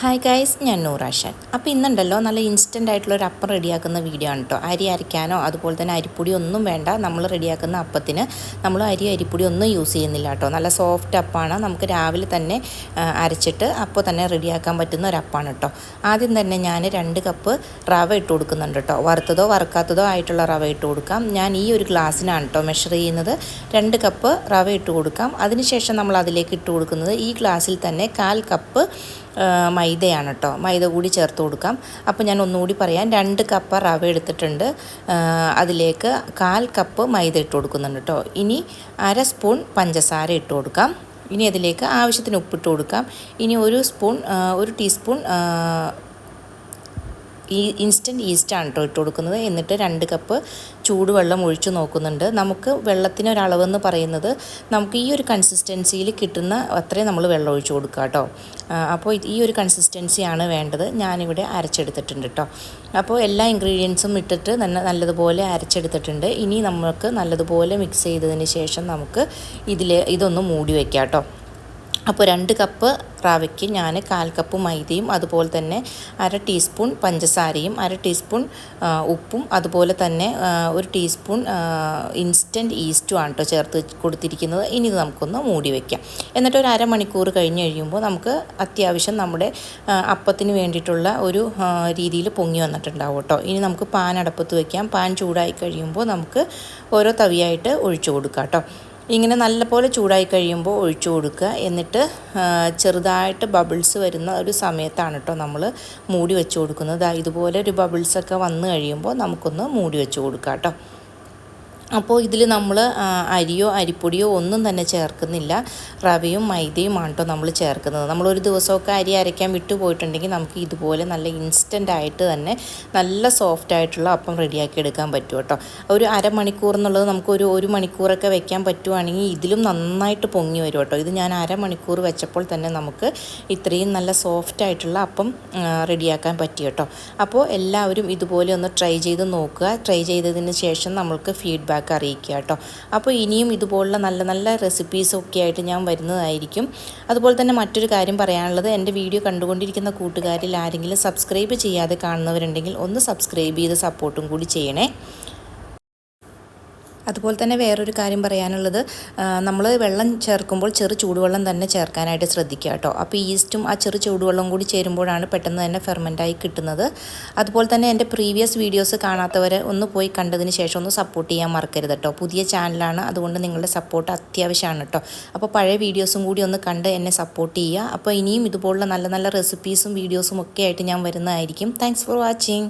Hi guys ഞാൻ നൂറാഷൻ അപ്പോൾ ഇന്നുണ്ടല്ലോ നല്ല ഇൻസ്റ്റന്റ് ആയിട്ടുള്ള ഒരു അപ്പം റെഡിയാക്കുന്ന വീഡിയോ ആണ് കേട്ടോ അരി അരയ്ക്കാനോ അതുപോലെ തന്നെ അരിപ്പൊടി ഒന്നും വേണ്ട. നമ്മൾ റെഡിയാക്കുന്ന അപ്പത്തിന് നമ്മൾ അരി അരിപ്പൊടി ഒന്നും യൂസ് ചെയ്യുന്നില്ല കേട്ടോ നല്ല സോഫ്റ്റ് അപ്പാണ്. നമുക്ക് രാവിലെ തന്നെ അരച്ചിട്ട് അപ്പോൾ തന്നെ റെഡിയാക്കാൻ പറ്റുന്ന ഒരു അപ്പാണ് കേട്ടോ ആദ്യം തന്നെ ഞാൻ രണ്ട് കപ്പ് റവ ഇട്ട് കൊടുക്കുന്നുണ്ട് കേട്ടോ വറുത്തതോ വറുക്കാത്തതോ ആയിട്ടുള്ള റവ ഇട്ട് കൊടുക്കാം. ഞാൻ ഈ ഒരു ഗ്ലാസ്സിനാണ് കേട്ടോ മെഷർ ചെയ്യുന്നത്. രണ്ട് കപ്പ് റവ ഇട്ട് കൊടുക്കാം. അതിനുശേഷം നമ്മൾ അതിലേക്ക് ഇട്ട് കൊടുക്കുന്നത് ഈ ഗ്ലാസ്സിൽ തന്നെ കാൽ കപ്പ് മൈദയാണ് കേട്ടോ. മൈദ കൂടി ചേർത്ത് കൊടുക്കാം. അപ്പോൾ ഞാൻ ഒന്നുകൂടി പറയാം. രണ്ട് കപ്പ് റവ എടുത്തിട്ടുണ്ട്. അതിലേക്ക് കാൽ കപ്പ് മൈദ ഇട്ട് കൊടുക്കുന്നുണ്ട് കേട്ടോ. ഇനി അര സ്പൂൺ പഞ്ചസാര ഇട്ട് കൊടുക്കാം. ഇനി അതിലേക്ക് ആവശ്യത്തിന് ഉപ്പിട്ട് കൊടുക്കാം. ഇനി ഒരു സ്പൂൺ ഒരു ടീസ്പൂൺ ഈ ഇൻസ്റ്റന്റ് ഈസ്റ്റാണ് കേട്ടോ ഇട്ട് കൊടുക്കുന്നത്. എന്നിട്ട് രണ്ട് കപ്പ് ചൂടുവെള്ളം ഒഴിച്ചു നോക്കുന്നുണ്ട്. നമുക്ക് വെള്ളത്തിനൊരളവെന്ന് പറയുന്നത് നമുക്ക് ഈ ഒരു കൺസിസ്റ്റൻസിയിൽ കിട്ടുന്ന അത്രയും നമ്മൾ വെള്ളം ഒഴിച്ചു കൊടുക്കുക കേട്ടോ അപ്പോൾ ഈ ഒരു കൺസിസ്റ്റൻസിയാണ് വേണ്ടത്. ഞാനിവിടെ അരച്ചെടുത്തിട്ടുണ്ട് കേട്ടോ അപ്പോൾ എല്ലാ ഇൻഗ്രീഡിയൻസും ഇട്ടിട്ട് നല്ല നല്ലതുപോലെ അരച്ചെടുത്തിട്ടുണ്ട്. ഇനി നമുക്ക് നല്ലതുപോലെ മിക്സ് ചെയ്തതിന് ശേഷം നമുക്ക് ഇതിൽ ഇതൊന്ന് മൂടി വയ്ക്കാം കേട്ടോ അപ്പോൾ രണ്ട് കപ്പ് റാവയ്ക്ക് ഞാൻ കാൽ കപ്പ് മൈദയും അതുപോലെ തന്നെ അര ടീസ്പൂൺ പഞ്ചസാരയും അര ടീസ്പൂൺ ഉപ്പും അതുപോലെ തന്നെ ഒരു ടീസ്പൂൺ ഇൻസ്റ്റന്റ് ഈസ്റ്റും ആണ് കേട്ടോ ചേർത്ത് കൊടുത്തിരിക്കുന്നത്. ഇനി ഇത് നമുക്കൊന്ന് മൂടി വയ്ക്കാം എന്നിട്ട് ഒരു അരമണിക്കൂർ കഴിഞ്ഞ് കഴിയുമ്പോൾ നമുക്ക് അത്യാവശ്യം നമ്മുടെ അപ്പത്തിന് വേണ്ടിയിട്ടുള്ള ഒരു രീതിയിൽ പൊങ്ങി വന്നിട്ടുണ്ടാവും കേട്ടോ ഇനി നമുക്ക് പാൻ അടപ്പത്ത് വയ്ക്കാം പാൻ ചൂടായി കഴിയുമ്പോൾ നമുക്ക് ഓരോ തവിയായിട്ട് ഒഴിച്ചു കൊടുക്കാം കേട്ടോ ഇങ്ങനെ നല്ലപോലെ ചൂടായി കഴിയുമ്പോൾ ഒഴിച്ചു കൊടുക്കുക. എന്നിട്ട് ചെറുതായിട്ട് ബബിൾസ് വരുന്ന ഒരു സമയത്താണ് കേട്ടോ നമ്മൾ മൂടി വെച്ച് കൊടുക്കുന്നത്. ഇതുപോലെ ഒരു ബബിൾസൊക്കെ വന്നു കഴിയുമ്പോൾ നമുക്കൊന്ന് മൂടി വെച്ച് കൊടുക്കാം കേട്ടോ. അപ്പോൾ ഇതിൽ നമ്മൾ അരിയോ അരിപ്പൊടിയോ ഒന്നും തന്നെ ചേർക്കുന്നില്ല. റവയും മൈദയുമാണ് കേട്ടോ നമ്മൾ ചേർക്കുന്നത്. നമ്മളൊരു ദിവസമൊക്കെ അരി അരയ്ക്കാൻ വിട്ടുപോയിട്ടുണ്ടെങ്കിൽ നമുക്ക് ഇതുപോലെ നല്ല ഇൻസ്റ്റന്റ് ആയിട്ട് തന്നെ നല്ല സോഫ്റ്റ് ആയിട്ടുള്ള അപ്പം റെഡിയാക്കി എടുക്കാൻ പറ്റും കേട്ടോ. ഒരു അരമണിക്കൂർ എന്നുള്ളത് നമുക്ക് ഒരു ഒരു മണിക്കൂറൊക്കെ വെക്കാൻ പറ്റുവാണെങ്കിൽ ഇതിലും നന്നായിട്ട് പൊങ്ങി വരും കേട്ടോ. ഇത് ഞാൻ അരമണിക്കൂർ വെച്ചപ്പോൾ തന്നെ നമുക്ക് ഇത്രയും നല്ല സോഫ്റ്റ് ആയിട്ടുള്ള അപ്പം റെഡിയാക്കാൻ പറ്റി കേട്ടോ. അപ്പോൾ എല്ലാവരും ഇതുപോലെ ഒന്ന് ട്രൈ ചെയ്ത് നോക്കുക. ട്രൈ ചെയ്തതിന് ശേഷം നമ്മൾക്ക് ഫീഡ്ബാക്ക് അറിയിക്കുക കേട്ടോ. അപ്പോൾ ഇനിയും ഇതുപോലുള്ള നല്ല നല്ല റെസിപ്പീസൊക്കെ ആയിട്ട് ഞാൻ വരുന്നതായിരിക്കും. അതുപോലെ തന്നെ മറ്റൊരു കാര്യം പറയാനുള്ളത് എന്റെ വീഡിയോ കണ്ടുകൊണ്ടിരിക്കുന്ന കൂട്ടുകാരിൽ ആരെങ്കിലും സബ്സ്ക്രൈബ് ചെയ്യാതെ കാണുന്നവരുണ്ടെങ്കിൽ ഒന്ന് സബ്സ്ക്രൈബ് ചെയ്ത് സപ്പോർട്ടും കൂടി ചെയ്യണേ. അതുപോലെ തന്നെ വേറൊരു കാര്യം പറയാനുള്ളത് നമ്മൾ വെള്ളം ചേർക്കുമ്പോൾ ചെറു ചൂടുവെള്ളം തന്നെ ചേർക്കാനായിട്ട് ശ്രദ്ധിക്കുക കേട്ടോ. അപ്പോൾ ഈസ്റ്റും ആ ചെറു ചൂടുവെള്ളം കൂടി ചേരുമ്പോഴാണ് പെട്ടെന്ന് തന്നെ ഫെർമെന്റായി കിട്ടുന്നത്. അതുപോലെ തന്നെ എന്റെ പ്രീവിയസ് വീഡിയോസ് കാണാത്തവരെ ഒന്ന് പോയി കണ്ടതിന് ശേഷം ഒന്ന് സപ്പോർട്ട് ചെയ്യാൻ മറക്കരുത് കേട്ടോ. പുതിയ ചാനലാണ് അതുകൊണ്ട് നിങ്ങളുടെ സപ്പോർട്ട് അത്യാവശ്യമാണ് കേട്ടോ. അപ്പോൾ പഴയ വീഡിയോസും കൂടി ഒന്ന് കണ്ട് എന്നെ സപ്പോർട്ട് ചെയ്യുക. അപ്പോൾ ഇനിയും ഇതുപോലുള്ള നല്ല നല്ല റെസിപ്പീസും വീഡിയോസും ഒക്കെ ആയിട്ട് ഞാൻ വരുന്നതായിരിക്കും. Thanks for watching